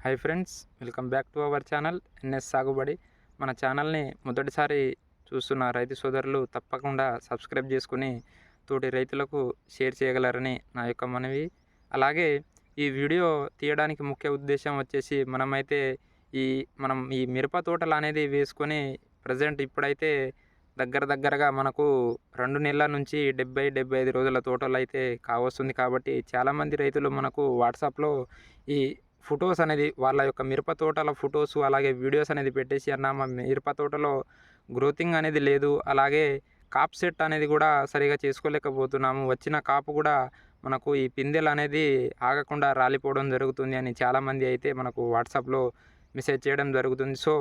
Hi friends welcome back to our channel NS Sagubadi మన ఛానల్ని మొదటిసారి చూస్తున్న రైతు సోదరులు తప్పకుండా సబ్స్క్రైబ్ చేసుకుని తోటి రైతులకు షేర్ చేయగలరని నా యొక్క మనవి. అలాగే ఈ వీడియో తీయడానికి ముఖ్య ఉద్దేశం వచ్చేసి మనమైతే ఈ మనం ఈ మిరప తోటలు అనేది వేసుకొని ప్రజెంట్ ఇప్పుడైతే దగ్గర దగ్గరగా మనకు రెండు నెలల నుంచి డెబ్బై డెబ్బై ఐదు రోజుల తోటలు అయితే కావస్తుంది కాబట్టి చాలామంది రైతులు మనకు వాట్సాప్లో ఈ ఫొటోస్ అనేది వాళ్ళ యొక్క మిరప తోటల ఫొటోస్ అలాగే వీడియోస్ అనేది పెట్టేసి అన్న మా మిరప తోటలో గ్రోతింగ్ అనేది లేదు. అలాగే కాప్ సెట్ అనేది కూడా సరిగా చేసుకోలేకపోతున్నాము. వచ్చిన కాపు కూడా మనకు ఈ పిందెలు అనేది ఆగకుండా రాలిపోవడం జరుగుతుంది అని చాలామంది అయితే మనకు వాట్సాప్లో మెసేజ్ చేయడం జరుగుతుంది. సో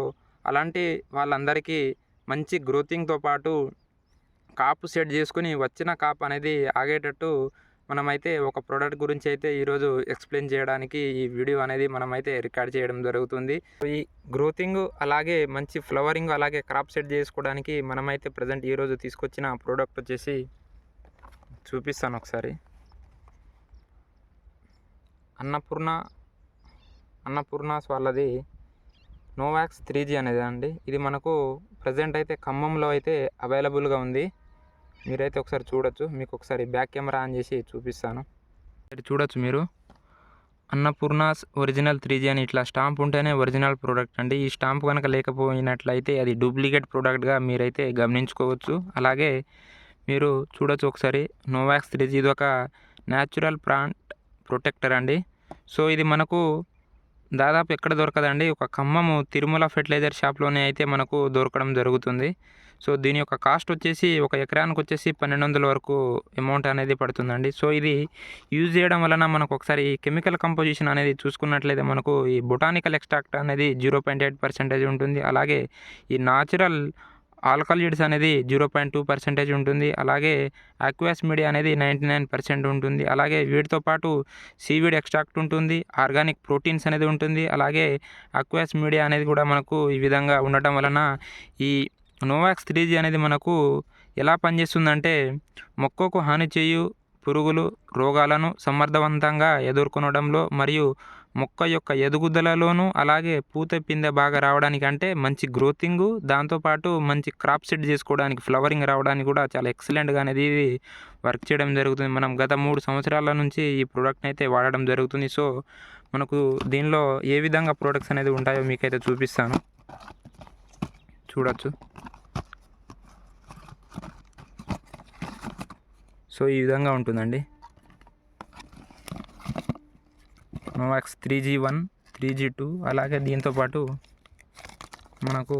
అలాంటి వాళ్ళందరికీ మంచి గ్రోతింగ్తో పాటు కాపు సెట్ చేసుకుని వచ్చిన కాపు అనేది ఆగేటట్టు మనమైతే ఒక ప్రోడక్ట్ గురించి అయితే ఈరోజు ఎక్స్ప్లెయిన్ చేయడానికి ఈ వీడియో అనేది మనమైతే రికార్డ్ చేయడం జరుగుతుంది. ఈ గ్రోతింగ్ అలాగే మంచి ఫ్లవరింగ్ అలాగే క్రాప్ సెట్ చేసుకోవడానికి మనమైతే ప్రజెంట్ ఈరోజు తీసుకొచ్చిన ప్రోడక్ట్ వచ్చేసి చూపిస్తాను ఒకసారి. అన్నపూర్ణ అన్నపూర్ణాస్ వాళ్ళది నోవాక్స్ త్రీ జీ అనేది అండి ఇది మనకు ప్రజెంట్ అయితే ఖమ్మంలో అయితే అవైలబుల్గా ఉంది. మీరైతే ఒకసారి చూడొచ్చు. మీకు ఒకసారి బ్యాక్ కెమెరా ఆన్ చేసి చూపిస్తాను. చూడొచ్చు మీరు. అన్నపూర్ణాస్ ఒరిజినల్ త్రీ జీ అని ఇట్లా స్టాంప్ ఉంటేనే ఒరిజినల్ ప్రోడక్ట్ అండి. ఈ స్టాంప్ కనుక లేకపోయినట్లయితే అది డూప్లికేట్ ప్రోడక్ట్గా మీరైతే గమనించుకోవచ్చు. అలాగే మీరు చూడొచ్చు ఒకసారి. నోవాక్స్ త్రీ జీ ఇది ఒక న్యాచురల్ ప్లాంట్ ప్రొటెక్టర్ అండి. సో ఇది మనకు దాదాపు ఎక్కడ దొరకదండి. ఒక ఖమ్మము తిరుమల ఫెర్టిలైజర్ షాప్లోనే అయితే మనకు దొరకడం జరుగుతుంది. సో దీని యొక్క కాస్ట్ వచ్చేసి ఒక ఎకరానికి వచ్చేసి పన్నెండు వందల వరకు అమౌంట్ అనేది పడుతుందండి. సో ఇది యూజ్ చేయడం వలన మనకు ఒకసారి కెమికల్ కంపోజిషన్ అనేది చూసుకున్నట్లయితే మనకు ఈ బొటానికల్ ఎక్స్ట్రాక్ట్ అనేది జీరో పాయింట్ ఎయిట్ పర్సెంటేజ్ ఉంటుంది. అలాగే ఈ నాచురల్ ఆల్కలిడ్స్ అనేది జీరో పాయింట్ టూ పర్సెంటేజ్ ఉంటుంది. అలాగే అక్వాస్ మీడియా అనేది నైంటీ నైన్ పర్సెంట్ ఉంటుంది. అలాగే వీటితో పాటు సీవీడ్ ఎక్స్ట్రాక్ట్ ఉంటుంది. ఆర్గానిక్ ప్రోటీన్స్ అనేది ఉంటుంది. అలాగే అక్వాస్ మీడియా అనేది కూడా మనకు ఈ విధంగా ఉండటం వలన ఈ నోవాక్స్ త్రీ జీ అనేది మనకు ఎలా పనిచేస్తుందంటే మొక్కకు హాని చేయు పురుగులు రోగాలను సమర్థవంతంగా ఎదుర్కొనడంలో మరియు మొక్క యొక్క ఎదుగుదలలోనూ అలాగే పూత పిందె బాగా రావడానికి అంటే మంచి గ్రోతింగ్ దాంతోపాటు మంచి క్రాప్ సెట్ చేసుకోవడానికి ఫ్లవరింగ్ రావడానికి కూడా చాలా ఎక్సలెంట్గా అనేది ఇది వర్క్ చేయడం జరుగుతుంది. మనం గత మూడు సంవత్సరాల నుంచి ఈ ప్రోడక్ట్ని అయితే వాడడం జరుగుతుంది. సో మనకు దీనిలో ఏ విధంగా ప్రోడక్ట్స్ అనేది ఉంటాయో మీకైతే చూపిస్తాను. చూడొచ్చు. సో ఈ విధంగా ఉంటుందండి. Novax three G one three G two అలాగే దీంతోపాటు మనకు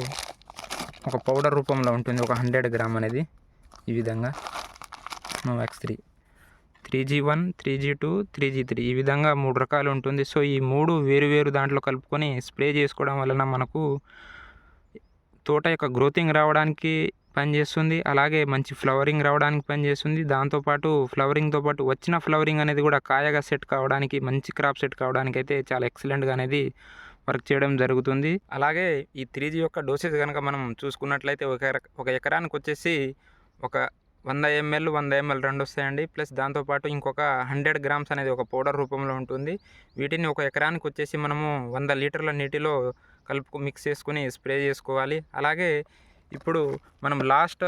ఒక పౌడర్ రూపంలో ఉంటుంది ఒక హండ్రెడ్ గ్రామ్ అనేది ఈ విధంగా Novax three three G one three G two three G three ఈ విధంగా మూడు రకాలు ఉంటుంది. సో ఈ మూడు వేరు వేరు దాంట్లో కలుపుకొని స్ప్రే చేసుకోవడం వలన మనకు తోట యొక్క గ్రోతింగ్ రావడానికి పనిచేస్తుంది. అలాగే మంచి ఫ్లవరింగ్ రావడానికి పనిచేస్తుంది. దాంతోపాటు ఫ్లవరింగ్తో పాటు వచ్చిన ఫ్లవరింగ్ అనేది కూడా కాయగా సెట్ కావడానికి మంచి క్రాప్ సెట్ కావడానికి అయితే చాలా ఎక్సలెంట్గా అనేది వర్క్ చేయడం జరుగుతుంది. అలాగే ఈ త్రీ జీ యొక్క డోసేజ్ కనుక మనం చూసుకున్నట్లయితే ఒక ఒక ఎకరానికి వచ్చేసి ఒక వంద ఎంఎల్ వంద ఎంఎల్ రెండు వస్తాయండి. ప్లస్ దాంతోపాటు ఇంకొక హండ్రెడ్ గ్రామ్స్ అనేది ఒక పౌడర్ రూపంలో ఉంటుంది. వీటిని ఒక ఎకరానికి వచ్చేసి మనము వంద లీటర్ల నీటిలో కలుపుకు మిక్స్ చేసుకుని స్ప్రే చేసుకోవాలి. అలాగే ఇప్పుడు మనం లాస్ట్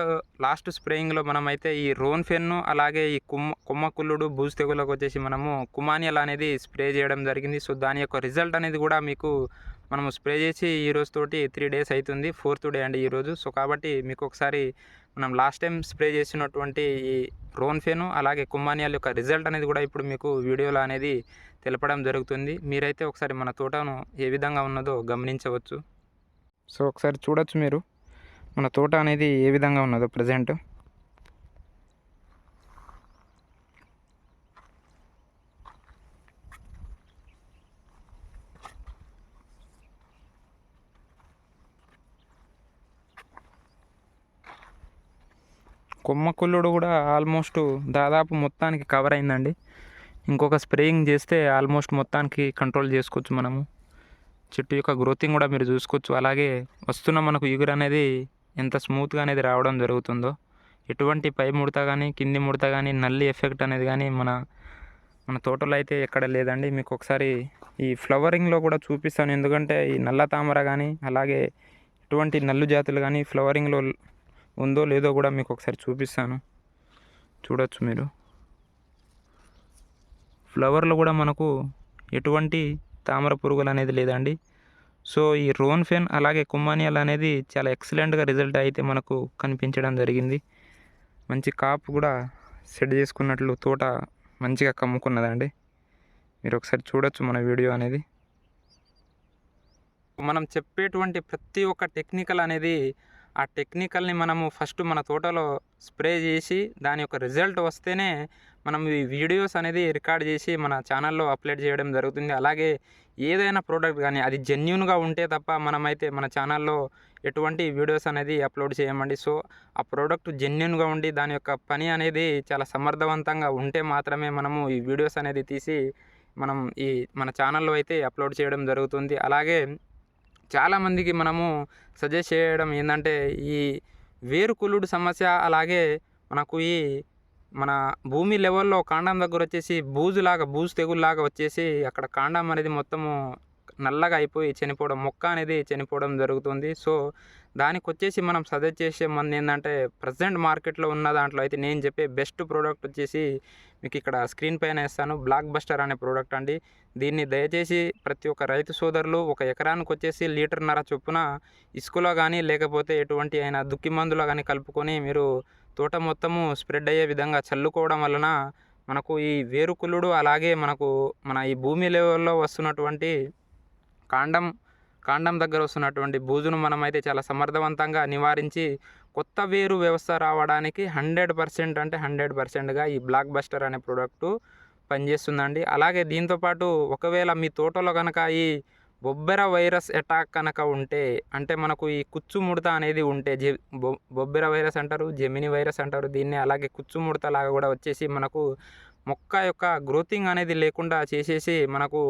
లాస్ట్ స్ప్రేయింగ్లో మనమైతే ఈ రోన్ ఫెన్ను అలాగే ఈ కుమ్మ కొమ్మ కుల్లుడు బూజు తెగులకు వచ్చేసి మనము కుమానియల్ అనేది స్ప్రే చేయడం జరిగింది. సో దాని యొక్క రిజల్ట్ అనేది కూడా మీకు మనము స్ప్రే చేసి ఈ రోజు తోటి త్రీ డేస్ అవుతుంది ఫోర్త్ డే అండి ఈరోజు సో కాబట్టి మీకు ఒకసారి మనం లాస్ట్ టైం స్ప్రే చేసినటువంటి ఈ రోన్ ఫెను అలాగే కుమానియాల్ యొక్క రిజల్ట్ అనేది కూడా ఇప్పుడు మీకు వీడియోలో అనేది తెలపడం జరుగుతుంది. మీరైతే ఒకసారి మన తోటను ఏ విధంగా ఉన్నదో గమనించవచ్చు. సో ఒకసారి చూడొచ్చు మీరు. మన తోట అనేది ఏ విధంగా ఉన్నదో ప్రజెంట్ కొమ్మకుల్లుడు కూడా ఆల్మోస్ట్ దాదాపు మొత్తానికి కవర్ అయిందండి. ఇంకొక స్ప్రేయింగ్ చేస్తే ఆల్మోస్ట్ మొత్తానికి కంట్రోల్ చేసుకోవచ్చు మనము. చెట్టు యొక్క గ్రోతింగ్ కూడా మీరు చూసుకోవచ్చు. అలాగే వస్తున్న మనకు ఇగురు అనేది ఎంత స్మూత్గా అనేది రావడం జరుగుతుందో. ఎటువంటి పై ముడత కానీ కింది ముడత కానీ నల్లి ఎఫెక్ట్ అనేది కానీ మన మన తోటలో అయితే ఎక్కడ లేదండి. మీకు ఒకసారి ఈ ఫ్లవరింగ్లో కూడా చూపిస్తాను. ఎందుకంటే ఈ నల్ల తామర కానీ అలాగే ఎటువంటి నల్లు జాతులు కానీ ఫ్లవరింగ్లో ఉందో లేదో కూడా మీకు ఒకసారి చూపిస్తాను. చూడొచ్చు మీరు. ఫ్లవర్లో కూడా మనకు ఎటువంటి తామర పురుగులు అనేది లేదండి. సో ఈ రోన్ ఫెన్ అలాగే కుమ్మానియల్ అనేది చాలా ఎక్సలెంట్గా రిజల్ట్ అయితే మనకు కనిపించడం జరిగింది. మంచి కాపు కూడా సెట్ చేసుకున్నట్లు తోట మంచిగా కమ్ముకున్నదండి. మీరు ఒకసారి చూడొచ్చు మన వీడియో అనేది. మనం చెప్పేటువంటి ప్రతి ఒక్క టెక్నికల్ అనేది ఆ టెక్నికల్ని మనము ఫస్ట్ మన తోటలో స్ప్రే చేసి దాని యొక్క రిజల్ట్ వస్తేనే మనం ఈ వీడియోస్ అనేది రికార్డ్ చేసి మన ఛానల్లో అప్లోడ్ చేయడం జరుగుతుంది. అలాగే ఏదైనా ప్రోడక్ట్ కానీ అది జెన్యున్గా ఉంటే తప్ప మనమైతే మన ఛానల్లో ఎటువంటి వీడియోస్ అనేది అప్లోడ్ చేయమండి. సో ఆ ప్రోడక్ట్ జెన్యున్గా ఉండి దాని యొక్క పని అనేది చాలా సమర్థవంతంగా ఉంటే మాత్రమే మనము ఈ వీడియోస్ అనేది తీసి మనం ఈ మన ఛానల్లో అయితే అప్లోడ్ చేయడం జరుగుతుంది. అలాగే చాలామందికి మనము సజెస్ట్ చేయడం ఏంటంటే ఈ వేరుకులుడు సమస్య అలాగే మనకు ఈ మన భూమి లెవెల్లో కాండం దగ్గర వచ్చేసి బూజులాగా బూజు తెగుల్లాగా వచ్చేసి అక్కడ కాండం అనేది మొత్తము నల్లగా అయిపోయి చనిపోవడం మొక్క అనేది చనిపోవడం జరుగుతుంది. సో దానికి వచ్చేసి మనం సజెస్ట్ చేసే మంది ఏంటంటే ప్రజెంట్ మార్కెట్లో ఉన్న దాంట్లో అయితే నేను చెప్పే బెస్ట్ ప్రోడక్ట్ వచ్చేసి మీకు ఇక్కడ స్క్రీన్ పైన వేస్తాను బ్లాక్ బస్టర్ అనే ప్రోడక్ట్ అండి. దీన్ని దయచేసి ప్రతి ఒక్క రైతు సోదరులు ఒక ఎకరానికి వచ్చేసి లీటర్న్నర చొప్పున ఇసుకలో కానీ లేకపోతే ఎటువంటి అయినా దుక్కి మందులో కానీ కలుపుకొని మీరు తోట మొత్తము స్ప్రెడ్ అయ్యే విధంగా చల్లుకోవడం వలన మనకు ఈ వేరుకులుడు అలాగే మనకు మన ఈ భూమి లెవెల్లో వస్తున్నటువంటి కాండం కాండం దగ్గర వస్తున్నటువంటి బూజును మనమైతే చాలా సమర్థవంతంగా నివారించి కొత్త వేరు వ్యవస్థ రావడానికి హండ్రెడ్ పర్సెంట్ అంటే హండ్రెడ్ పర్సెంట్గా ఈ బ్లాక్ బస్టర్ అనే ప్రోడక్టు పనిచేస్తుందండి. అలాగే దీంతోపాటు ఒకవేళ మీ తోటలో కనుక ఈ బొబ్బెర వైరస్ అటాక్ కనుక ఉంటే అంటే మనకు ఈ కుచ్చు ముడత అనేది ఉంటే జె బొ బొబ్బెర వైరస్ అంటారు జెమిని వైరస్ అంటారు దీన్ని అలాగే కుచ్చు ముడత లాగా కూడా వచ్చేసి మనకు మొక్క యొక్క గ్రోతింగ్ అనేది లేకుండా చేసేసి మనకు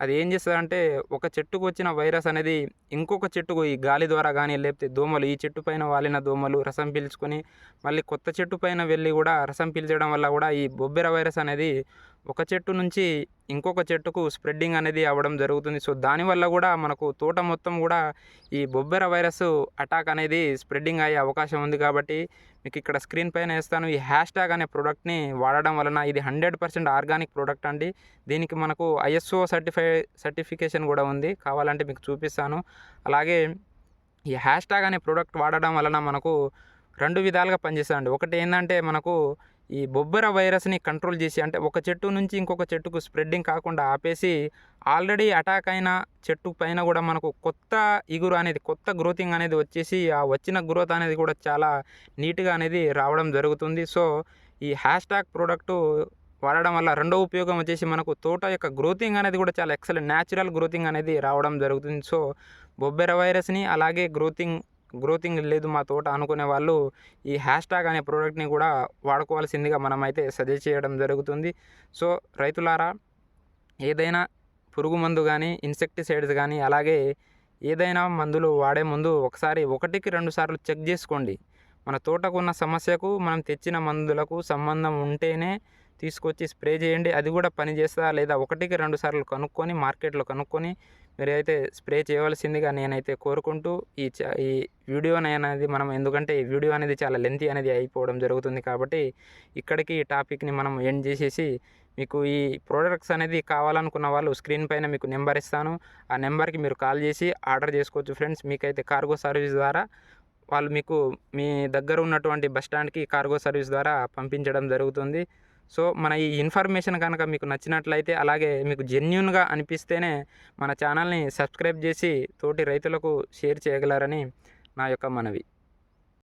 అది ఏం చేస్తుందంటే ఒక చెట్టుకు వచ్చిన వైరస్ అనేది ఇంకొక చెట్టుకు ఈ గాలి ద్వారా కానీ లేకపోతే దోమలు ఈ చెట్టు పైన వాలిన దోమలు రసం పీల్చుకొని మళ్ళీ కొత్త చెట్టు పైన వెళ్ళి కూడా రసం పీల్చడం వల్ల కూడా ఈ బొబ్బెర వైరస్ అనేది ఒక చెట్టు నుంచి ఇంకొక చెట్టుకు స్ప్రెడ్డింగ్ అనేది అవ్వడం జరుగుతుంది. సో దానివల్ల కూడా మనకు తోట మొత్తం కూడా ఈ బొబ్బెర వైరస్ అటాక్ అనేది స్ప్రెడ్డింగ్ అయ్యే అవకాశం ఉంది కాబట్టి మీకు ఇక్కడ స్క్రీన్ పైన వేస్తాను. ఈ హ్యాష్ ట్యాగ్ అనే ప్రోడక్ట్ని వాడడం వలన ఇది హండ్రెడ్ పర్సెంట్ ఆర్గానిక్ ప్రోడక్ట్ అండి. దీనికి మనకు ఐఎస్ఓ సర్టిఫై సర్టిఫికేషన్ కూడా ఉంది. కావాలంటే మీకు చూపిస్తాను. అలాగే ఈ హ్యాష్ ట్యాగ్ అనే ప్రోడక్ట్ వాడడం వలన మనకు రెండు విధాలుగా పనిచేస్తుందండి ఒకటి ఏంటంటే మనకు ఈ బొబ్బర వైరస్ని కంట్రోల్ చేసి అంటే ఒక చెట్టు నుంచి ఇంకొక చెట్టుకు స్ప్రెడ్డింగ్ కాకుండా ఆపేసి ఆల్రెడీ అటాక్ అయిన చెట్టు పైన కూడా మనకు కొత్త ఇగురు అనేది కొత్త గ్రోతింగ్ అనేది వచ్చేసి ఆ వచ్చిన గ్రోత్ అనేది కూడా చాలా నీట్గా అనేది రావడం జరుగుతుంది. సో ఈ హ్యాష్ ట్యాగ్ ప్రోడక్టు వాడడం వల్ల రెండో ఉపయోగం వచ్చేసి మనకు తోట యొక్క గ్రోతింగ్ అనేది కూడా చాలా ఎక్సలెంట్ న్యాచురల్ గ్రోతింగ్ అనేది రావడం జరుగుతుంది. సో బొబ్బెర వైరస్ని అలాగే గ్రోతింగ్ గ్రోతింగ్ లేదు మా తోట అనుకునే వాళ్ళు ఈ హ్యాష్ ట్యాగ్ అనే ప్రోడక్ట్ని కూడా వాడుకోవాల్సిందిగా మనమైతే సజెస్ట్ చేయడం జరుగుతుంది. సో రైతులారా ఏదైనా పురుగు మందు కానీ ఇన్సెక్టిసైడ్స్ కానీ అలాగే ఏదైనా మందులు వాడే ముందు ఒకసారి ఒకటికి రెండు సార్లు చెక్ చేసుకోండి. మన తోటకు ఉన్న సమస్యకు మనం తెచ్చిన మందులకు సంబంధం ఉంటేనే తీసుకొచ్చి స్ప్రే చేయండి. అది కూడా పని లేదా ఒకటికి రెండు సార్లు కనుక్కొని మార్కెట్లో కనుక్కొని మీరైతే స్ప్రే చేయవలసిందిగా నేనైతే కోరుకుంటూ ఈ ఈ వీడియో అనేది మనం ఎందుకంటే ఈ వీడియో అనేది చాలా లెంతీ అనేది అయిపోవడం జరుగుతుంది కాబట్టి ఇక్కడికి ఈ టాపిక్ని మనం ఎండ్ చేసేసి మీకు ఈ ప్రోడక్ట్స్ అనేది కావాలనుకున్న వాళ్ళు స్క్రీన్ పైన మీకు నెంబర్ ఇస్తాను. ఆ నెంబర్కి మీరు కాల్ చేసి ఆర్డర్ చేసుకోవచ్చు ఫ్రెండ్స్ మీకైతే కార్గో సర్వీస్ ద్వారా వాళ్ళు మీకు మీ దగ్గర ఉన్నటువంటి బస్ స్టాండ్కి కార్గో సర్వీస్ ద్వారా పంపించడం జరుగుతుంది. సో మన ఈ ఇన్ఫర్మేషన్ కనుక మీకు నచ్చినట్లయితే అలాగే మీకు జెన్యున్గా అనిపిస్తేనే మన ఛానల్ని సబ్స్క్రైబ్ చేసి తోటి రైతులకు షేర్ చేయగలరని నా యొక్క మనవి.